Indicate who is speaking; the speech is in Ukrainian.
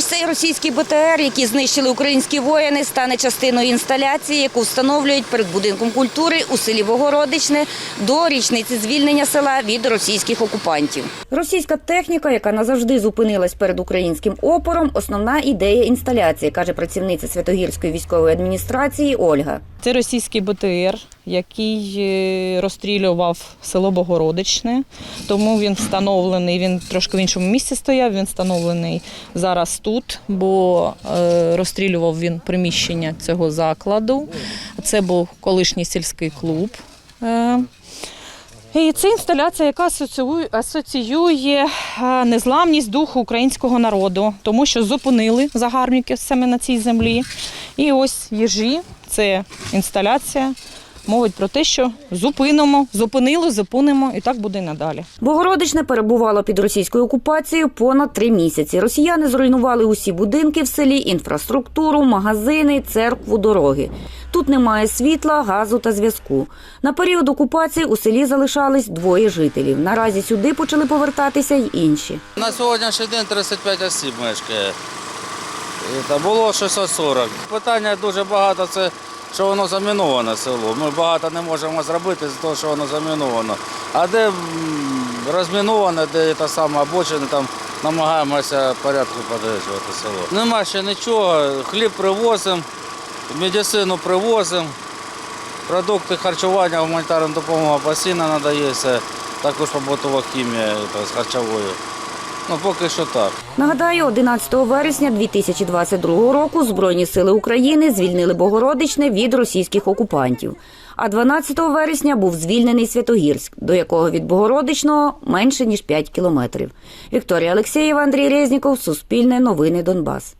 Speaker 1: Ось цей російський БТР, який знищили українські воїни, стане частиною інсталяції, яку встановлюють перед будинком культури у селі Богородичне до річниці звільнення села від російських окупантів. Російська техніка, яка назавжди зупинилась перед українським опором, основна ідея інсталяції, каже працівниця Святогірської військової адміністрації Ольга.
Speaker 2: Це російський БТР, який е, розстрілював село Богородичне, тому він встановлений. Він трошки в іншому місці стояв. Він встановлений зараз тут, бо е, розстрілював він приміщення цього закладу. Це був колишній сільський клуб. Е, І це інсталяція, яка асоціює, незламність духу українського народу, тому що зупинили загарбників саме на цій землі. І ось їжі, це інсталяція, мовить про те, що зупинимо, зупинили, зупинимо, і так буде і надалі.
Speaker 1: Богородичне перебувало під російською окупацією понад три місяці. Росіяни зруйнували усі будинки в селі, інфраструктуру, магазини, церкву, дороги. Тут немає світла, газу та зв'язку. На період окупації у селі залишались двоє жителів. Наразі сюди почали повертатися й інші.
Speaker 3: На сьогоднішній день 35 осіб мешкає. Та було 640. Питання дуже багато, це що воно заміноване село. Ми багато не можемо зробити з того, що воно заміновано. А де розміноване, де та сама обочина, там намагаємося порядку підтримувати село. Нема ще нічого, хліб привозимо, медицину привозимо, продукти харчування, гуманітарна допомога постійно надається, також побутова хімія та, з харчовою. Ну, поки що так.
Speaker 1: Нагадаю, 11 вересня 2022 року Збройні сили України звільнили Богородичне від російських окупантів. А 12 вересня був звільнений Святогірськ, до якого від Богородичного менше ніж 5 кілометрів. Вікторія Алексєєва, Андрій Резніков, Суспільне новини Донбас.